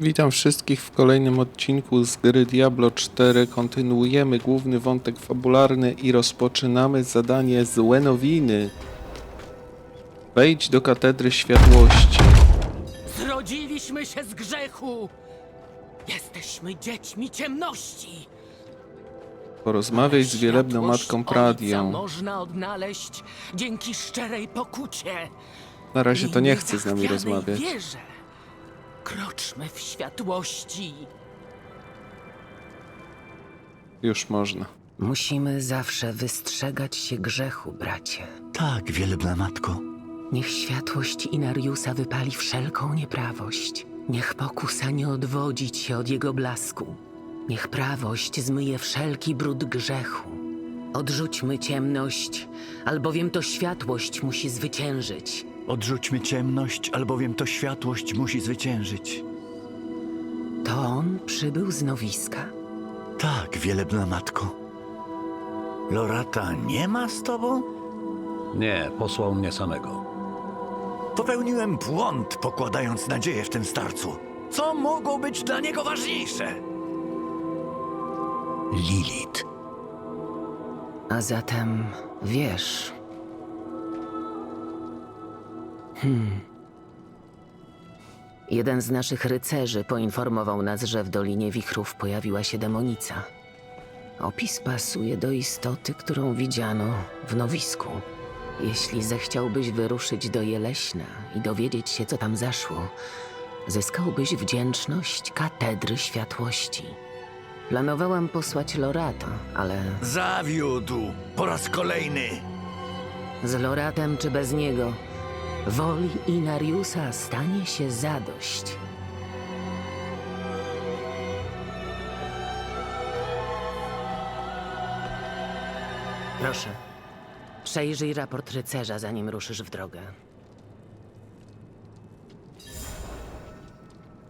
Witam wszystkich w kolejnym odcinku z gry Diablo 4. Kontynuujemy główny wątek fabularny i rozpoczynamy zadanie Złe Nowiny. Wejdź do Katedry Światłości. Zrodziliśmy się z grzechu! Jesteśmy dziećmi ciemności! Porozmawiaj z wielebną matką Pradią. można odnaleźć dzięki szczerej pokucie. Na razie to nie chce z nami rozmawiać. Kroczmy w światłości. Już można. Musimy zawsze wystrzegać się grzechu, bracie. Tak, wielebna matko. Niech światłość Inariusa wypali wszelką nieprawość. Niech pokusa nie odwodzi cię od jego blasku. Niech prawość zmyje wszelki brud grzechu. Odrzućmy ciemność, albowiem to światłość musi zwyciężyć. Odrzućmy ciemność, albowiem to światłość musi zwyciężyć. To on przybył z nowiska. Tak, wielebna matko. Lorata nie ma z tobą? Nie, posłał mnie samego. Popełniłem błąd, pokładając nadzieję w tym starcu. Co mogło być dla niego ważniejsze? Lilith. A zatem wiesz. Hmm. Jeden z naszych rycerzy poinformował nas, że w Dolinie Wichrów pojawiła się demonica. Opis pasuje do istoty, którą widziano w nowisku. Jeśli zechciałbyś wyruszyć do Jeleśna i dowiedzieć się, co tam zaszło, zyskałbyś wdzięczność Katedry Światłości. Planowałam posłać Lorata, ale Zawiódł po raz kolejny. Z Loratem czy bez niego, woli Inariusa stanie się zadość. Proszę, przejrzyj raport rycerza, zanim ruszysz w drogę.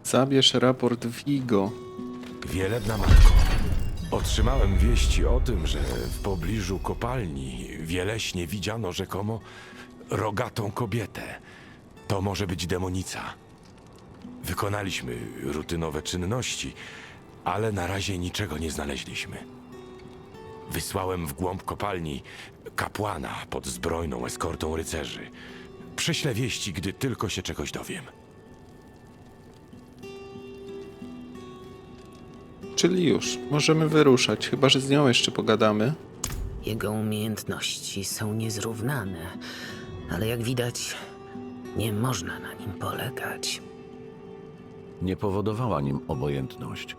Zabierz raport Vigo. Wielebna matko, otrzymałem wieści o tym, że w pobliżu kopalni wieleśnie widziano rzekomo rogatą kobietę. To może być demonica. Wykonaliśmy rutynowe czynności, ale na razie niczego nie znaleźliśmy. Wysłałem w głąb kopalni kapłana pod zbrojną eskortą rycerzy. Prześlę wieści, gdy tylko się czegoś dowiem. Czyli już, możemy wyruszać, chyba że z nią jeszcze pogadamy. Jego umiejętności są niezrównane, ale jak widać, nie można na nim polegać. Nie powodowała nim obojętność.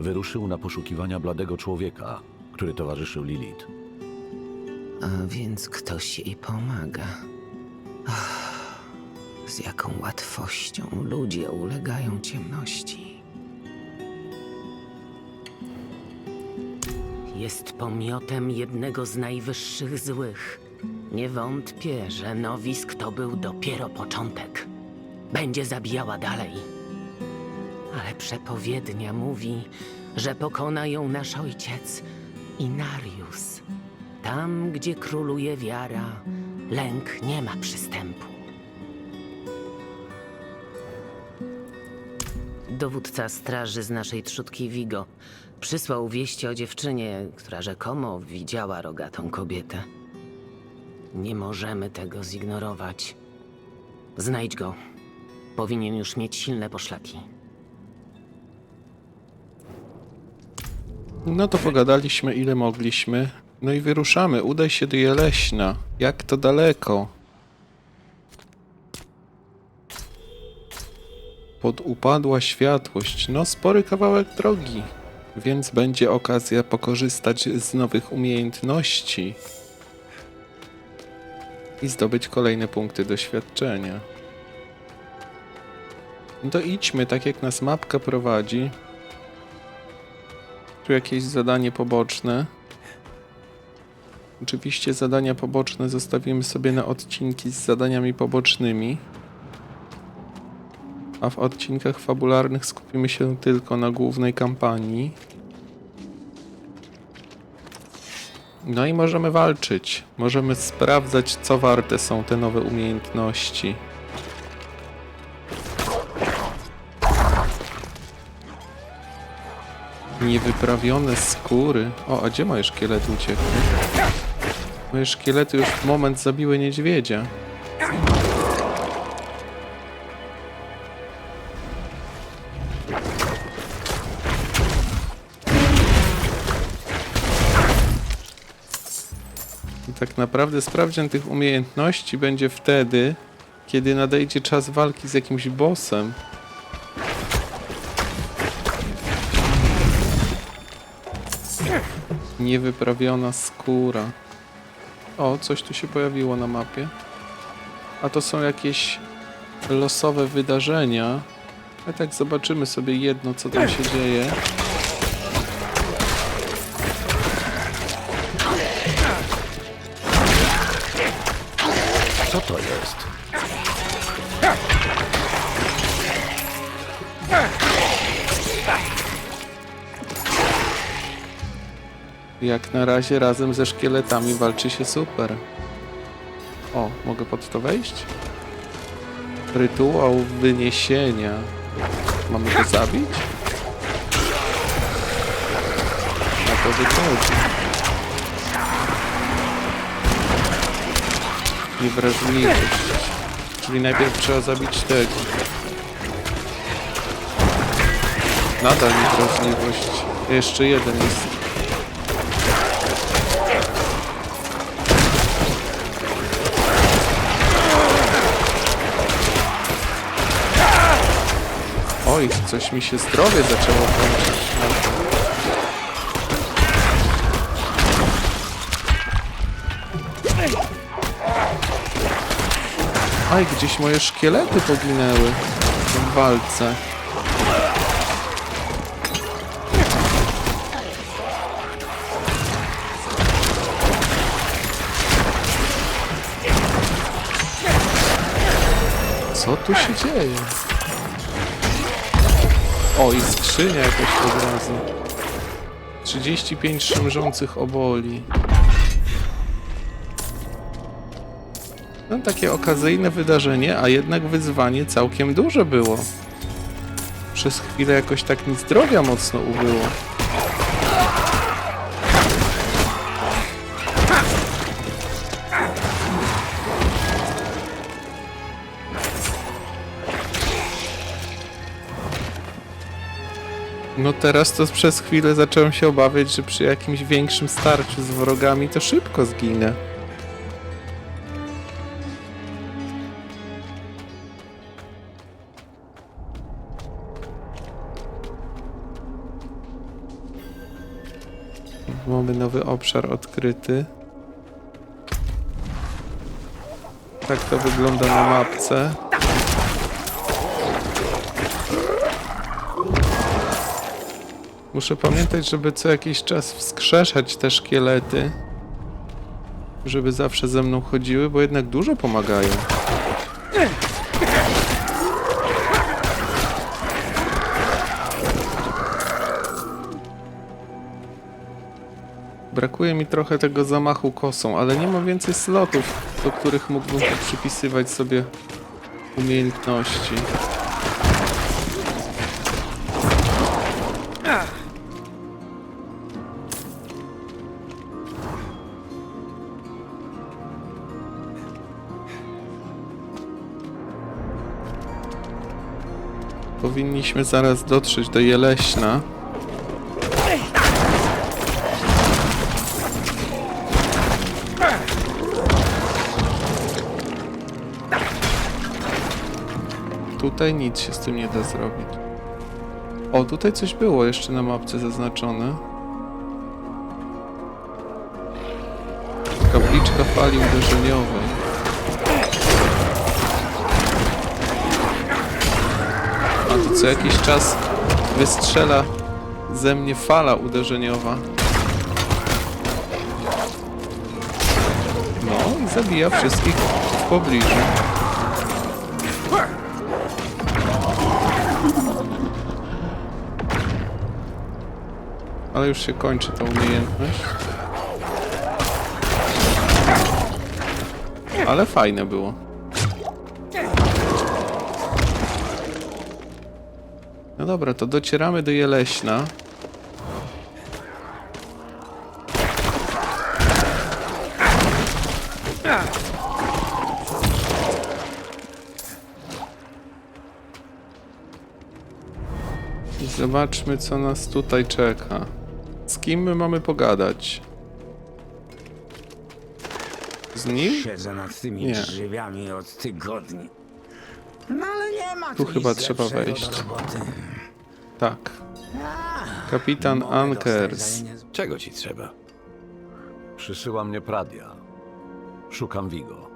Wyruszył na poszukiwania bladego człowieka, który towarzyszył Lilith. A więc ktoś jej pomaga. Ach, z jaką łatwością ludzie ulegają ciemności. Jest pomiotem jednego z najwyższych złych. Nie wątpię, że nowisk to był dopiero początek. Będzie zabijała dalej. Ale przepowiednia mówi, że pokona ją nasz ojciec, Inarius. Tam, gdzie króluje wiara, lęk nie ma przystępu. Dowódca straży z naszej trzutki Vigo przysłał wieści o dziewczynie, która rzekomo widziała rogatą kobietę. Nie możemy tego zignorować. Znajdź go. Powinien już mieć silne poszlaki. No to pogadaliśmy ile mogliśmy. No i wyruszamy. Udaj się do Jeleśna. Jak to daleko? Pod upadła światłość. No spory kawałek drogi. Więc będzie okazja pokorzystać z nowych umiejętności. I zdobyć kolejne punkty doświadczenia. No to idźmy, tak jak nas mapka prowadzi. Tu jakieś zadanie poboczne. Oczywiście zadania poboczne zostawimy sobie na odcinki z zadaniami pobocznymi. A w odcinkach fabularnych skupimy się tylko na głównej kampanii. No i możemy walczyć. Możemy sprawdzać, co warte są te nowe umiejętności. Niewyprawione skóry. O, a gdzie moje szkielety uciekły? Moje szkielety już w moment zabiły niedźwiedzia. Naprawdę sprawdzian tych umiejętności będzie wtedy, kiedy nadejdzie czas walki z jakimś bossem. Niewyprawiona skóra. O, coś tu się pojawiło na mapie. A to są jakieś losowe wydarzenia. A tak zobaczymy sobie jedno, co tam się dzieje. Jak na razie razem ze szkieletami walczy się super. O, mogę pod to wejść? Rytuał wyniesienia. Mamy go zabić? Na to wychodzi. Niewrażliwość. Czyli najpierw trzeba zabić tego. Nadal niewrażliwość. Jeszcze jeden jest. Oj, coś mi się zdrowie zaczęło kończyć. Aj, gdzieś moje szkielety poginęły w walce. Co tu się dzieje? O, i skrzynia jakoś od razu. 35 szemrzących oboli. No takie okazyjne wydarzenie, a jednak wyzwanie całkiem duże było. Przez chwilę jakoś tak mi zdrowia mocno ubyło. Teraz to przez chwilę zacząłem się obawiać, że przy jakimś większym starciu z wrogami to szybko zginę. Mamy nowy obszar odkryty. Tak to wygląda na mapce. Muszę pamiętać, żeby co jakiś czas wskrzeszać te szkielety, żeby zawsze ze mną chodziły, bo jednak dużo pomagają. Brakuje mi trochę tego zamachu kosą, ale nie ma więcej slotów, do których mógłbym przypisywać sobie umiejętności. Powinniśmy zaraz dotrzeć do Jeleśna. Tutaj nic się z tym nie da zrobić. O, tutaj coś było jeszcze na mapce zaznaczone. Kapliczka fali uderzeniowej. Co jakiś czas wystrzela ze mnie fala uderzeniowa. No i zabija wszystkich w pobliżu. Ale już się kończy ta umiejętność. Ale fajne było. dobra, to docieramy do Jeleśna. I zobaczmy, co nas tutaj czeka. Z kim my mamy pogadać? Z nim? Siedzę nad tymi Nie. od tygodni. No ale nie ma Tu chyba trzeba wejść. roboty. Tak. Kapitan Ankers. Czego ci trzeba? Przysyła mnie Pradia. Szukam Vigo.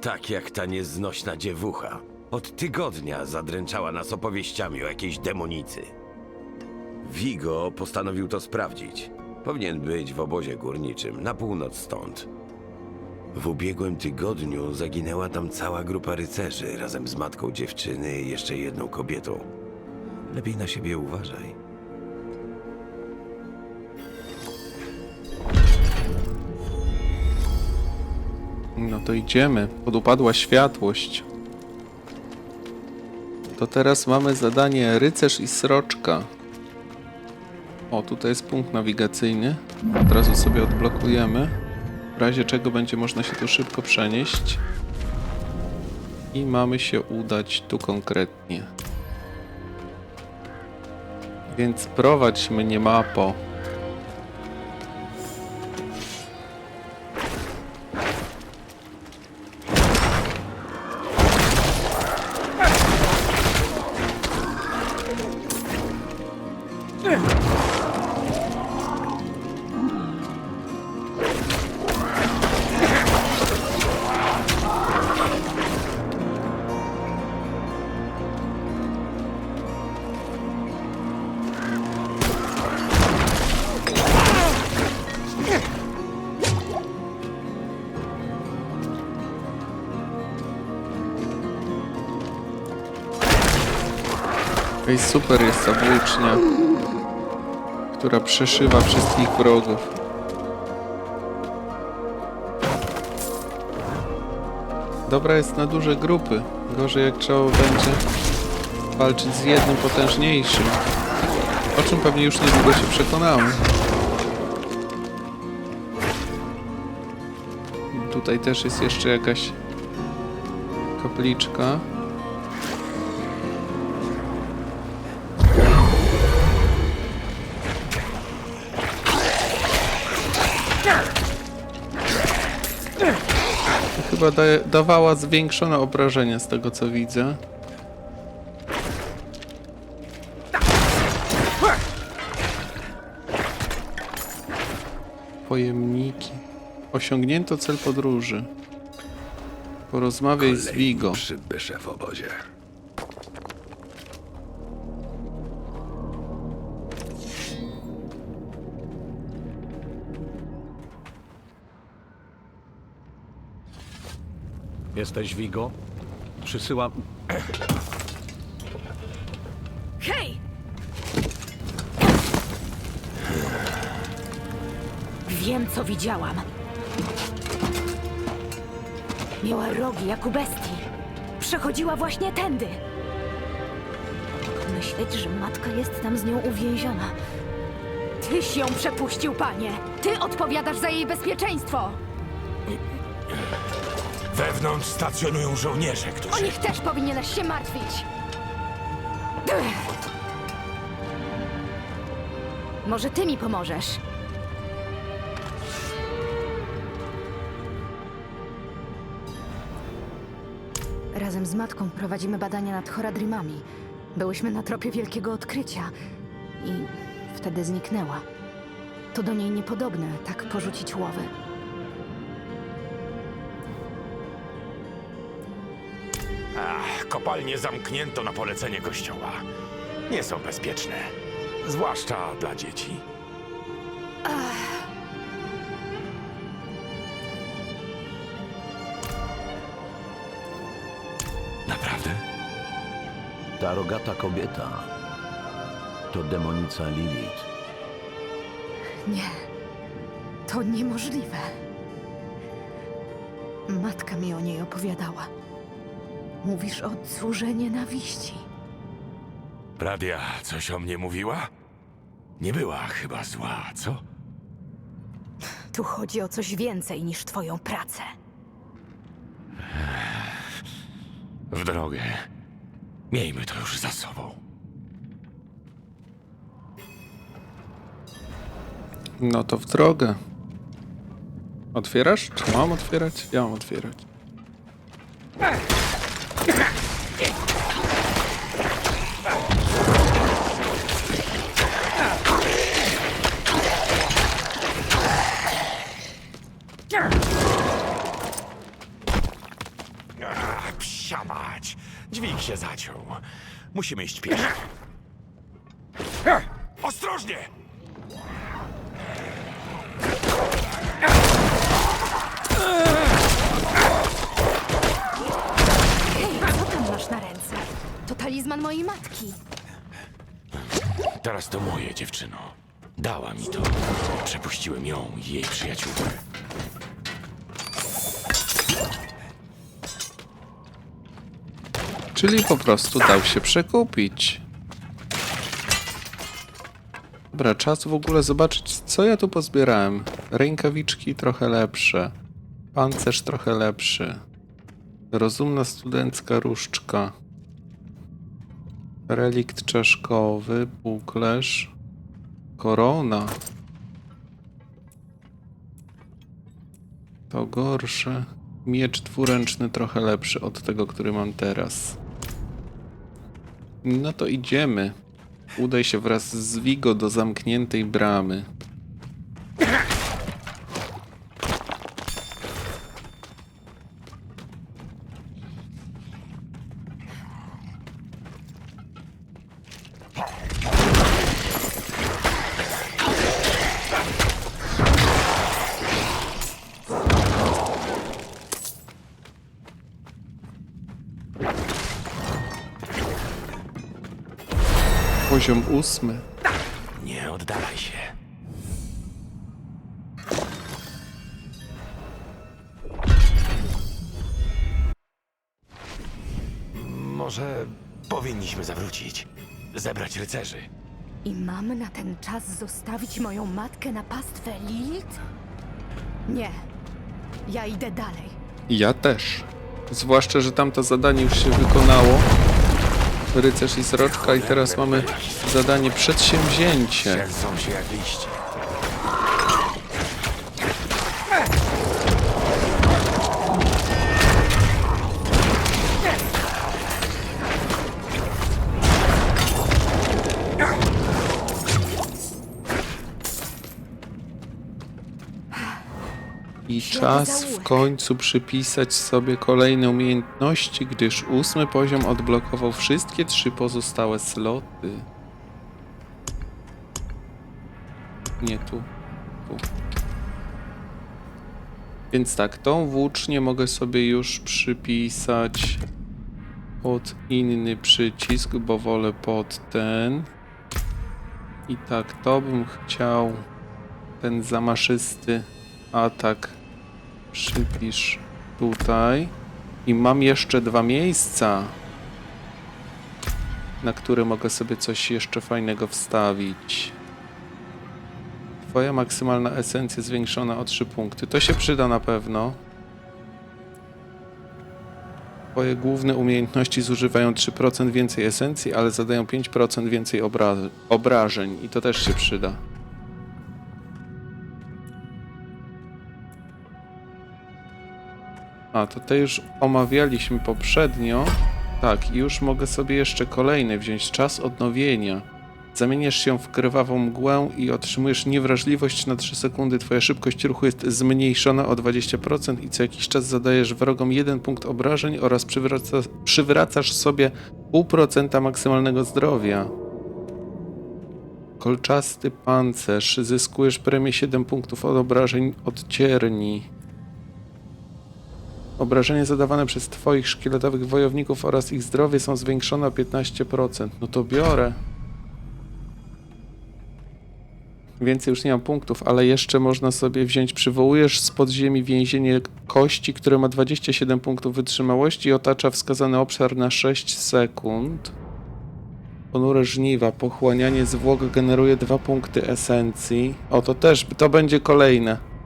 Tak jak ta nieznośna dziewucha. Od tygodnia zadręczała nas opowieściami o jakiejś demonicy. Vigo postanowił to sprawdzić. Powinien być w obozie górniczym, na północ stąd. W ubiegłym tygodniu zaginęła tam cała grupa rycerzy, razem z matką dziewczyny i jeszcze jedną kobietą. Lepiej na siebie uważaj. No to idziemy. Podupadła światłość. To teraz mamy zadanie rycerz i sroczka. O, tutaj jest punkt nawigacyjny. Od razu sobie odblokujemy. W razie czego będzie można się tu szybko przenieść. I mamy się udać tu konkretnie. Więc prowadź mnie mapo. Ej, super jest ta włócznia, która przeszywa wszystkich wrogów. Dobra jest na duże grupy. Gorzej jak trzeba będzie walczyć z jednym potężniejszym. O czym pewnie już niedługo się przekonamy. Tutaj też jest jeszcze jakaś kapliczka. Chyba daje, dawała zwiększone obrażenia z tego co widzę. Pojemniki. Osiągnięto cel podróży. Porozmawiaj z Vigo. Przybysze w obozie. Jesteś Vigo? Przysyłam... Hej! Wiem, co widziałam. Miała rogi jak u bestii. Przechodziła właśnie tędy. Myśleć, że matka jest tam z nią uwięziona. Tyś ją przepuścił, panie. Ty odpowiadasz za jej bezpieczeństwo. Wewnątrz stacjonują żołnierze, O którzy... nich też powinieneś się martwić. Może ty mi pomożesz? Razem z matką prowadzimy badania nad Horadrimami. Byłyśmy na tropie wielkiego odkrycia i wtedy zniknęła. To do niej niepodobne, tak porzucić łowy. Kopalnie zamknięto na polecenie kościoła. Nie są bezpieczne. Zwłaszcza dla dzieci. Naprawdę? Ta rogata kobieta to demonica Lilith. Nie, to niemożliwe. Matka mi o niej opowiadała. Mówisz o córze nienawiści. Pradia coś o mnie mówiła? Nie była chyba zła, co? Tu chodzi o coś więcej niż twoją pracę. W drogę. Miejmy to już za sobą. No to w drogę. Otwierasz? Czy mam otwierać? Ja mam otwierać. Ech! Ach, psia. Musimy iść pieszo. Jej przyjaciółkę. Czyli po prostu dał się przekupić. Dobra, czas w ogóle zobaczyć, co ja tu pozbierałem. Rękawiczki trochę lepsze. Pancerz trochę lepszy. Rozumna studencka różdżka. Relikt czaszkowy, buklerz. Korona. To gorsze. Miecz dwuręczny trochę lepszy od tego, który mam teraz. No to idziemy. Udaj się wraz z Vigo do zamkniętej bramy. Nie oddalaj się. Może powinniśmy zawrócić. Zebrać rycerzy. I mam na ten czas zostawić moją matkę na pastwę Lilith? Nie. Ja idę dalej. Ja też. Zwłaszcza, że tamto zadanie już się wykonało. Rycerz i sroczka i teraz mamy zadanie przedsięwzięcie. Trzęsą się jak liście. I czas. Końcu przypisać sobie kolejne umiejętności, gdyż ósmy poziom odblokował wszystkie trzy pozostałe sloty. Nie tu. Tu. Więc tak, tą włócznię mogę sobie już przypisać pod inny przycisk, bo wolę pod ten. I tak, to bym chciał ten zamaszysty atak przypisz tutaj. I mam jeszcze dwa miejsca, na które mogę sobie coś jeszcze fajnego wstawić. Twoja maksymalna esencja zwiększona o 3 punkty. To się przyda na pewno. Twoje główne umiejętności zużywają 3% więcej esencji, ale zadają 5% więcej obra obrażeń. I to też się przyda. A, te już omawialiśmy poprzednio. Tak, i już mogę sobie jeszcze kolejny wziąć. Czas odnowienia. Zamieniasz się w krwawą mgłę i otrzymujesz niewrażliwość na 3 sekundy. Twoja szybkość ruchu jest zmniejszona o 20% i co jakiś czas zadajesz wrogom 1 punkt obrażeń oraz przywraca, przywracasz sobie 0,5% maksymalnego zdrowia. Kolczasty pancerz. Zyskujesz premię 7 punktów od obrażeń od cierni. Obrażenia zadawane przez twoich szkieletowych wojowników oraz ich zdrowie są zwiększone o 15%. No to biorę. Więcej już nie mam punktów, ale jeszcze można sobie wziąć. Przywołujesz z podziemi więzienie kości, które ma 27 punktów wytrzymałości i otacza wskazany obszar na 6 sekund. Ponure żniwa. Pochłanianie zwłok generuje 2 punkty esencji. O, to też, to będzie kolejne.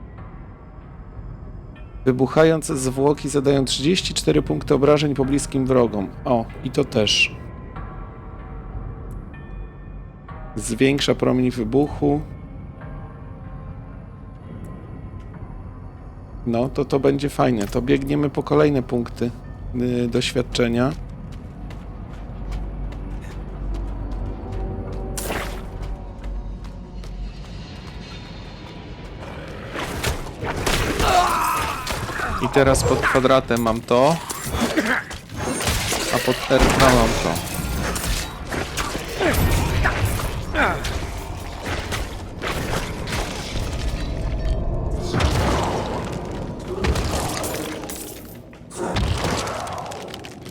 Wybuchając zwłoki zadają 34 punkty obrażeń pobliskim wrogom. O, i to też. Zwiększa promień wybuchu. No, to to będzie fajne. To biegniemy po kolejne punkty yy, doświadczenia. Teraz pod kwadratem mam to, a pod R2 mam to.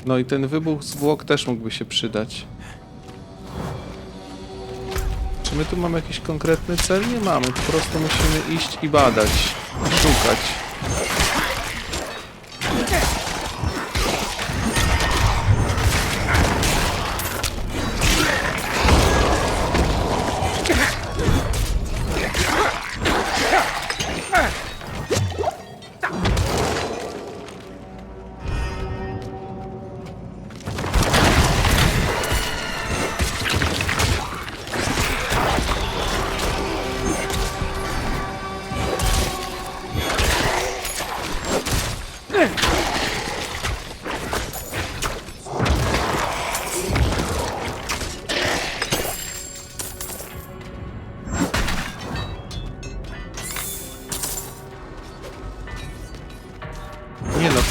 No i ten wybuch zwłok też mógłby się przydać. Czy my tu mamy jakiś konkretny cel? Nie mamy, po prostu musimy iść i badać, szukać.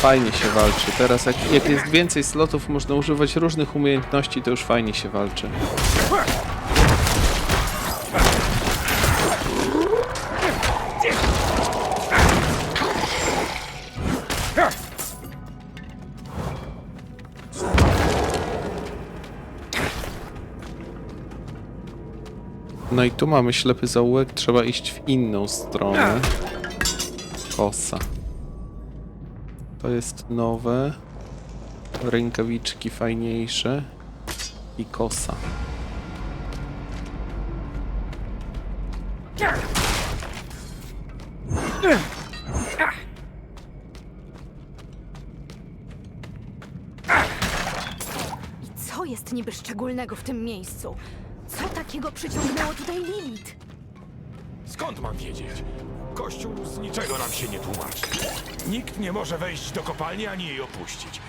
Fajnie się walczy. Teraz jak, jak jest więcej slotów, można używać różnych umiejętności, to już fajnie się walczy. No i tu mamy ślepy zaułek, trzeba iść w inną stronę. Kosa. To jest nowe. Rękawiczki fajniejsze. I kosa. Co jest niby szczególnego w tym miejscu? Co takiego przyciągnęło tutaj Lilith? Skąd mam wiedzieć? Kościół z niczego nam się nie tłumaczy. Nikt nie może wejść do kopalni ani jej opuścić.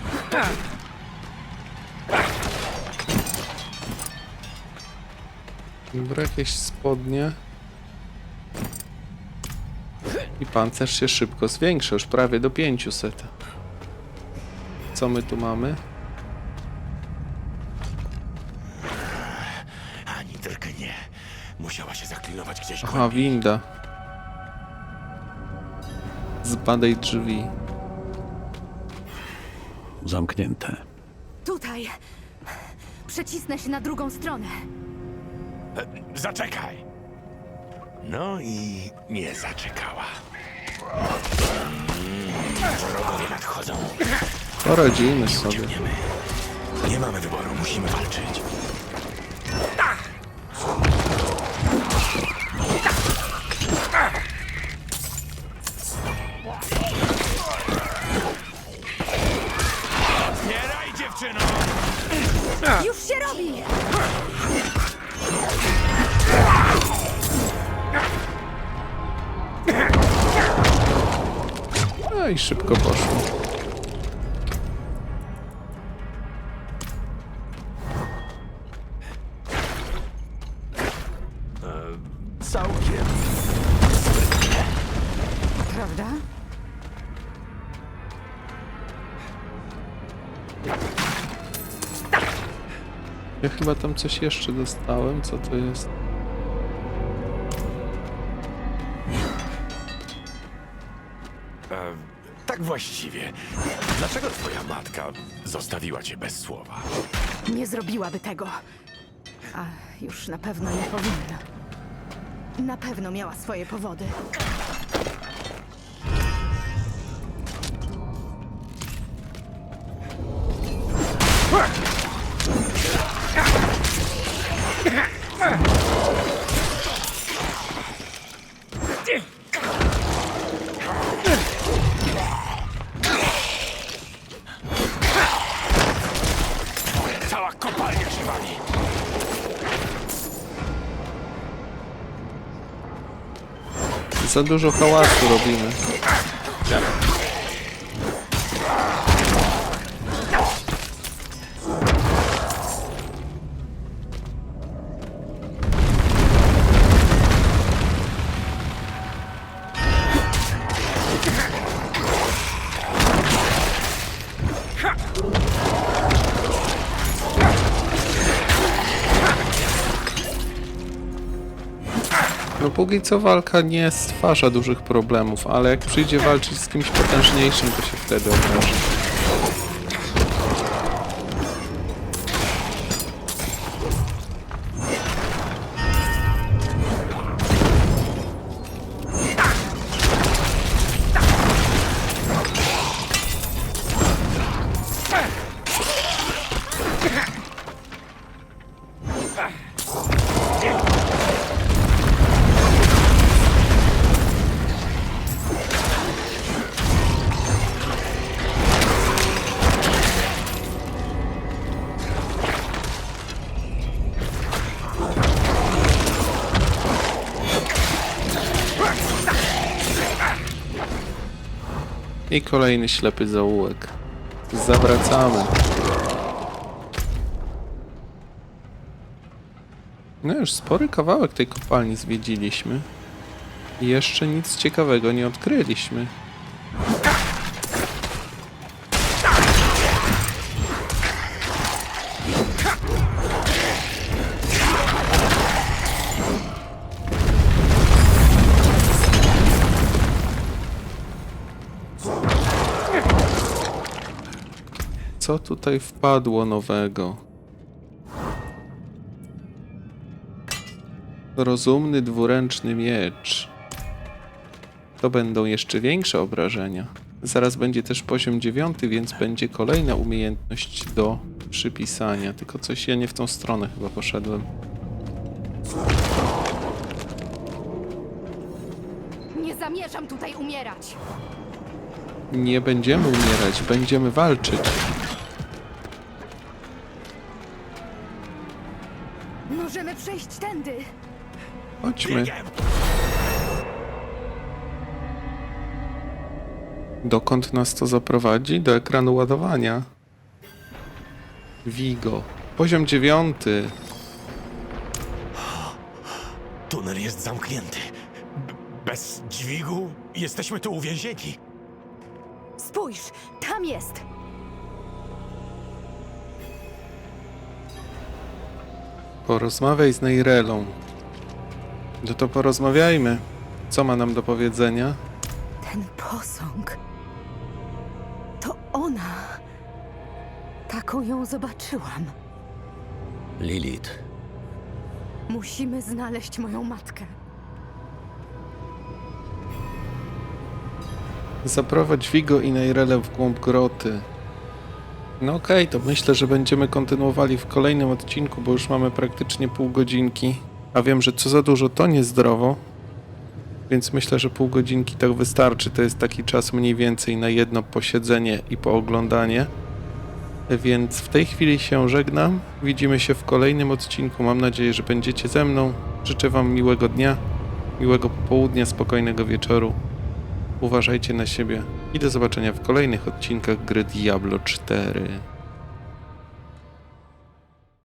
Dobra, jakieś spodnie. I pancerz się szybko zwiększa, już prawie do 500. Co my tu mamy? Ani drgnie. Musiała się zaklinować gdzieś Aha, głębiej. winda. Zbadaj drzwi. Zamknięte. Tutaj! Przecisnę się na drugą stronę. Zaczekaj! No i nie zaczekała. Wrogowie nadchodzą. Poradzimy sobie. Nie mamy wyboru, musimy walczyć. I szybko poszło. Całkiem. Prawda? Ja chyba tam coś jeszcze dostałem. Co to jest? Właściwie. Dlaczego twoja matka zostawiła cię bez słowa? Nie zrobiłaby tego. A już na pewno nie powinna. Na pewno miała swoje powody. Za dużo hałasu robimy. No póki co walka nie stwarza dużych problemów, ale jak przyjdzie walczyć z kimś potężniejszym, to się wtedy okaże. I kolejny ślepy zaułek. Zawracamy. No już spory kawałek tej kopalni zwiedziliśmy. I jeszcze nic ciekawego nie odkryliśmy. Tutaj wpadło nowego? Rozumny dwuręczny miecz. To będą jeszcze większe obrażenia. Zaraz będzie też poziom dziewiąty, więc będzie kolejna umiejętność do przypisania. Tylko coś ja nie w tą stronę chyba poszedłem. Nie zamierzam tutaj umierać. Nie będziemy umierać, będziemy walczyć. Przejść tędy. Chodźmy. Dokąd nas to zaprowadzi? Do ekranu ładowania. Vigo. Poziom dziewiąty. Tunel jest zamknięty. B- bez dźwigu jesteśmy tu uwięzieni. Spójrz, tam jest. Porozmawiaj z Neirelą. No to porozmawiajmy. Co ma nam do powiedzenia? Ten posąg. To ona. Taką ją zobaczyłam. Lilith, Musimy znaleźć moją matkę. Zaprowadź Vigo i Neirelę w głąb groty. No okej, to myślę, że będziemy kontynuowali w kolejnym odcinku, bo już mamy praktycznie pół godzinki. A wiem, że co za dużo to niezdrowo. Więc myślę, że pół godzinki tak wystarczy. To jest taki czas mniej więcej na jedno posiedzenie i pooglądanie. Więc w tej chwili się żegnam. Widzimy się w kolejnym odcinku. Mam nadzieję, że będziecie ze mną. Życzę Wam miłego dnia, miłego popołudnia, spokojnego wieczoru. Uważajcie na siebie i do zobaczenia w kolejnych odcinkach gry Diablo 4.